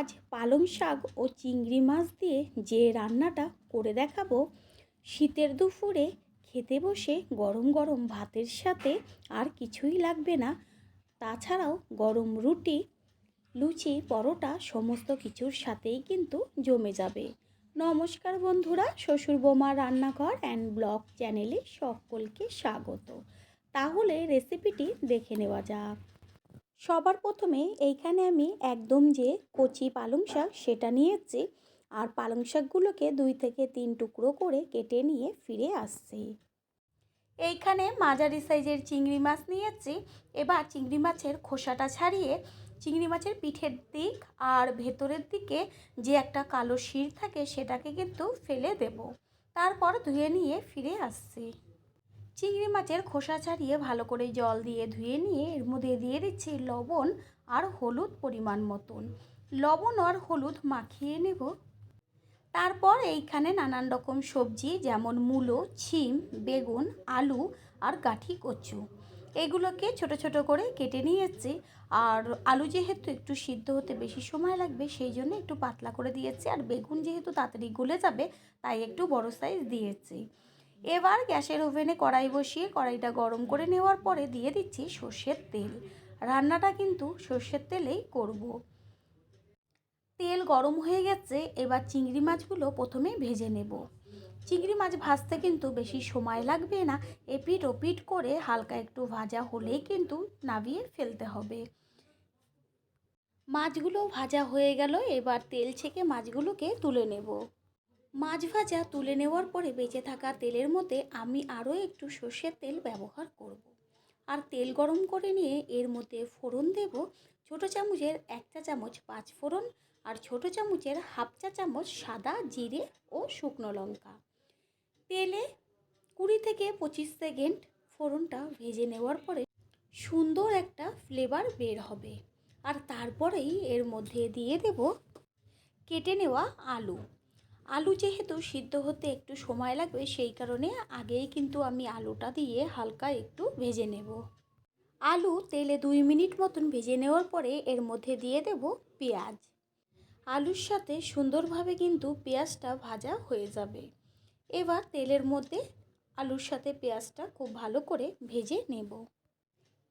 আজ পালং শাক ও চিংড়ি মাছ দিয়ে যে রান্নাটা করে দেখাবো, শীতের দুপুরে খেতে বসে গরম গরম ভাতের সাথে আর কিছুই লাগবে না। তাছাড়াও গরম রুটি, লুচি, পরোটা সমস্ত কিছুর সাথেই কিন্তু জমে যাবে। নমস্কার বন্ধুরা, শ্বশুর বোমা রান্নাঘর অ্যান্ড ব্লগ চ্যানেলে সকলকে স্বাগত। তাহলে রেসিপিটি দেখে নেওয়া যাক। সবার প্রথমে এইখানে আমি একদম যে কচি পালং শাক সেটা নিয়েছি আর পালং শাকগুলোকে দুই থেকে তিন টুকরো করে কেটে নিয়ে ফিরে আসছি। এইখানে মাঝারি সাইজের চিংড়ি মাছ নিয়েছি। এবার চিংড়ি মাছের খোসাটা ছাড়িয়ে চিংড়ি মাছের পিঠের দিক আর ভেতরের দিকে যে একটা কালো শির থাকে সেটাকে কিন্তু ফেলে দেব। তারপর ধুয়ে নিয়ে ফিরে আসছি। চিংড়ি মাছের খোসা ছাড়িয়ে ভালো করে জল দিয়ে ধুয়ে নিয়ে এর মধ্যে দিয়ে দিচ্ছি লবণ আর হলুদ পরিমাণ মতন। লবণ আর হলুদ মাখিয়ে নেব। তারপর এইখানে নানান রকম সবজি যেমন মূলো, ছিম, বেগুন, আলু আর গাঠি কচু। এগুলোকে ছোট ছোট করে কেটে নিয়েছি। আর আলু যেহেতু একটু সিদ্ধ হতে বেশি সময় লাগবে, সেই জন্য একটু পাতলা করে দিয়েছি। আর বেগুন যেহেতু তাড়াতাড়ি গলে যাবে, তাই একটু বড় সাইজ দিয়েছি। এবার গ্যাসের ওভেনে কড়াই বসিয়ে কড়াইটা গরম করে নেওয়ার পরে দিয়ে দিচ্ছি সর্ষের তেল। রান্নাটা কিন্তু সর্ষের তেলেই করব। তেল গরম হয়ে গেছে, এবার চিংড়ি মাছগুলো প্রথমে ভেজে নেব। চিংড়ি মাছ ভাজতে কিন্তু বেশি সময় লাগবে না, এপিট ওপিট করে হালকা একটু ভাজা হলেই কিন্তু নাবিয়ে ফেলতে হবে। মাছগুলো ভাজা হয়ে গেল, এবার তেল ছেঁকে মাছগুলোকে তুলে নেব। মাছ ভাজা তুলে নেওয়ার পরে বেঁচে থাকা তেলের মধ্যে আমি আরও একটু সর্ষের তেল ব্যবহার করব। আর তেল গরম করে নিয়ে এর মধ্যে ফোড়ন দেব। ছোটো চামচের এক চা চামচ পাঁচ ফোড়ন আর ছোটো চামচের হাফ চা চামচ সাদা জিরে ও শুকনো লঙ্কা। তেলে কুড়ি থেকে পঁচিশ সেকেন্ড ফোড়নটা ভেজে নেওয়ার পরে সুন্দর একটা ফ্লেভার বের হবে। আর তারপরেই এর মধ্যে দিয়ে দেব কেটে নেওয়া আলু। আলু যেহেতু সিদ্ধ হতে একটু সময় লাগবে, সেই কারণে আগেই কিন্তু আমি আলুটা দিয়ে হালকা একটু ভেজে নেব। আলু তেলে দুই মিনিট মতন ভেজে নেওয়ার পরে এর মধ্যে দিয়ে দেব পেঁয়াজ। আলুর সাথে সুন্দরভাবে কিন্তু পেঁয়াজটা ভাজা হয়ে যাবে। এবার তেলের মধ্যে আলুর সাথে পেঁয়াজটা খুব ভালো করে ভেজে নেব।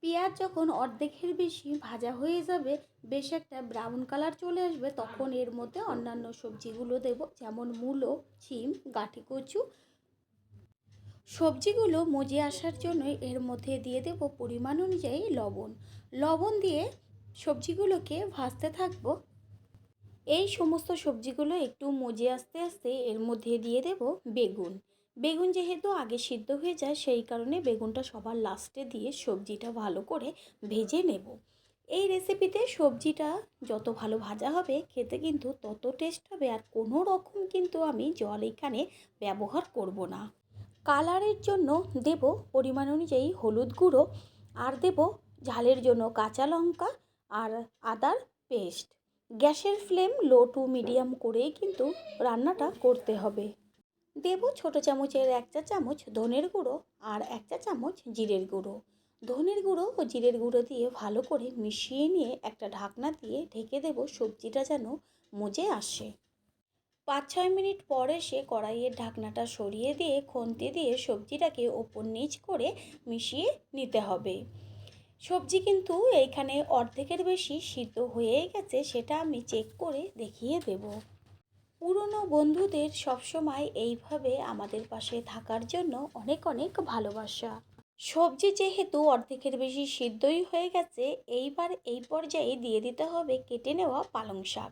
পেঁয়াজ যখন অর্ধেকের বেশি ভাজা হয়ে যাবে, বেশ একটা ব্রাউন কালার চলে আসবে। তখন এর মধ্যে অন্যান্য সবজিগুলো দেব, যেমন মূলো ছিম গাঠি কচু। সবজিগুলো মজে আসার জন্য এর মধ্যে দিয়ে দেব পরিমাণ অনুযায়ী লবণ। লবণ দিয়ে সবজিগুলোকে ভাজতে থাকব। এই সমস্ত সবজিগুলো একটু মজে আস্তে আস্তে এর মধ্যে দিয়ে দেব বেগুন। বেগুন যেহেতু আগে সিদ্ধ হয়ে যায়, সেই কারণে বেগুনটা সবার লাস্টে দিয়ে সবজিটা ভালো করে ভেজে নেব। এই রেসিপিতে সবজিটা যত ভালো ভাজা হবে, খেতে কিন্তু তত টেস্ট হবে আর কোনো রকম কিন্তু আমি জল এখানে ব্যবহার করব না। কালারের জন্য দেব পরিমাণ অনুযায়ী হলুদ গুঁড়ো, আর দেব ঝালের জন্য কাঁচা লঙ্কা আর আদার পেস্ট গ্যাসের ফ্লেম লো টু মিডিয়াম করেই কিন্তু রান্নাটা করতে হবে। দেব ছোট চামচের এক চা চামচ ধনের গুঁড়ো আর এক চা চামচ জিরের গুঁড়ো। ধনের গুঁড়ো ও জিরের গুঁড়ো দিয়ে ভালো করে মিশিয়ে নিয়ে একটা ঢাকনা দিয়ে ঢেকে দেব সবজিটা যেন মজে আসে। পাঁচ ছয় মিনিট পর এসে কড়াইয়ের ঢাকনাটা সরিয়ে দিয়ে খন্তি দিয়ে সবজিটাকে ওপর নিচ করে মিশিয়ে নিতে হবে। সবজি কিন্তু এইখানে অর্ধেকের বেশি সিদ্ধ হয়েই গেছে, সেটা আমি চেক করে দেখিয়ে দেব। পুরনো বন্ধুদের সবসময় এইভাবে আমাদের পাশে থাকার জন্য অনেক অনেক ভালোবাসা। সবজি যেহেতু অর্ধেকের বেশি সিদ্ধই হয়ে গেছে, এইবার এই পর্যায়ে দিয়ে দিতে হবে কেটে নেওয়া পালং শাক।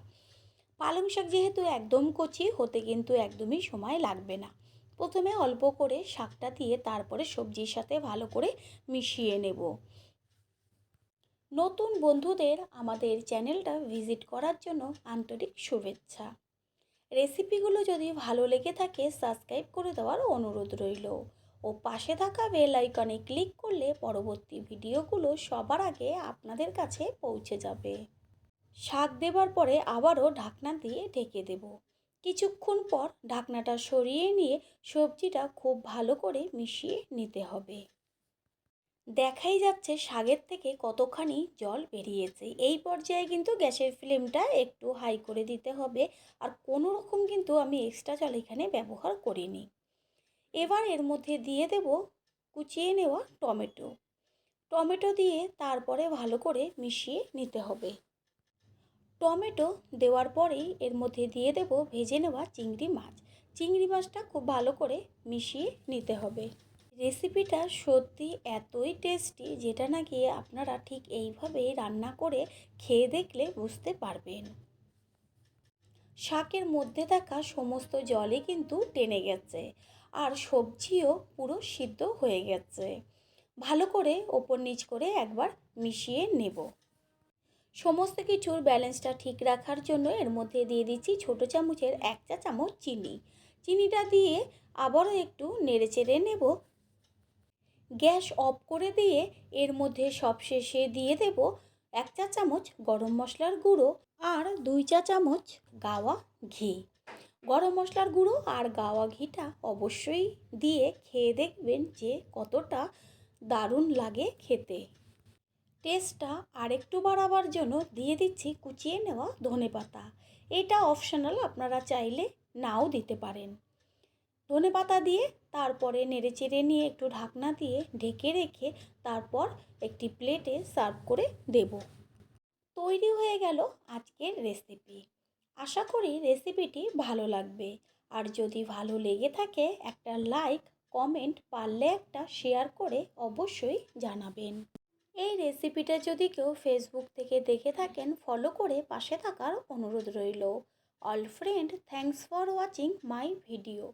পালং শাক যেহেতু একদম কচি, হতে কিন্তু একদমই সময় লাগবে না। প্রথমে অল্প করে শাকটা দিয়ে তারপরে সবজির সাথে ভালো করে মিশিয়ে নেব। নতুন বন্ধুদের আমাদের চ্যানেলটা ভিজিট করার জন্য আন্তরিক শুভেচ্ছা। রেসিপিগুলো যদি ভালো লেগে থাকে, সাবস্ক্রাইব করে দেওয়ার অনুরোধ রইল। ও পাশে থাকা বেল আইকনে ক্লিক করলে পরবর্তী ভিডিওগুলো সবার আগে আপনাদের কাছে পৌঁছে যাবে। শাক দেবার পরে আবারও ঢাকনা দিয়ে ঢেকে দেব। কিছুক্ষণ পর ঢাকনাটা সরিয়ে নিয়ে সবজিটা খুব ভালো করে মিশিয়ে নিতে হবে। দেখাই যাচ্ছে শাকের থেকে কতখানি জল বেরিয়েছে। এই পর্যায়ে কিন্তু গ্যাসের ফ্লেমটা একটু হাই করে দিতে হবে আর কোনো রকম কিন্তু আমি এক্সট্রা জল এখানে ব্যবহার করিনি। এবার এর মধ্যে দিয়ে দেব কুচিয়ে নেওয়া টমেটো। টমেটো দিয়ে তারপরে ভালো করে মিশিয়ে নিতে হবে। টমেটো দেওয়ার পরেই এর মধ্যে দিয়ে দেব ভেজে নেওয়া চিংড়ি মাছ। চিংড়ি মাছটা খুব ভালো করে মিশিয়ে নিতে হবে। রেসিপিটা সত্যি এতই টেস্টি যেটা নাকি আপনারা ঠিক এইভাবেই রান্না করে খেয়ে দেখলে বুঝতে পারবেন। শাকের মধ্যে থাকা সমস্ত জলই কিন্তু টেনে গেছে আর সবজিও পুরো সিদ্ধ হয়ে গেছে। ভালো করে ওপর নিচ করে একবার মিশিয়ে নেব। সমস্ত কিছুর ব্যালেন্সটা ঠিক রাখার জন্য এর মধ্যে দিয়ে দিচ্ছি ছোটো চামচের এক চা চামচ চিনি। চিনিটা দিয়ে আবারও একটু নেড়ে চেড়ে নেব গ্যাস অফ করে দিয়ে এর মধ্যে সবশেষে দিয়ে দেব এক চা চামচ গরম মশলার গুঁড়ো আর দুই চা চামচ গাওয়া ঘি। গরম মশলার গুঁড়ো আর গাওয়া ঘিটা অবশ্যই দিয়ে খেয়ে দেখবেন যে কতটা দারুণ লাগে খেতে। টেস্টটা আরেকটু বাড়াবার জন্য দিয়ে দিচ্ছি কুচিয়ে নেওয়া ধনে পাতা এটা অপশনাল আপনারা চাইলে নাও দিতে পারেন। ধনে পাতা দিয়ে তারপরে নেড়ে চেড়ে নিয়ে একটু ঢাকনা দিয়ে ঢেকে রেখে তারপর একটি প্লেটে সার্ভ করে দেব। তৈরি হয়ে গেল আজকের রেসিপি। আশা করি রেসিপিটি ভালো লাগবে। আর যদি ভালো লেগে থাকে একটা লাইক, কমেন্ট, পারলে একটা শেয়ার করে অবশ্যই জানাবেন। এই রেসিপিটা যদি কেউ ফেসবুক থেকে দেখে থাকেন, ফলো করে পাশে থাকার অনুরোধ রইল। All friend thanks for watching my video.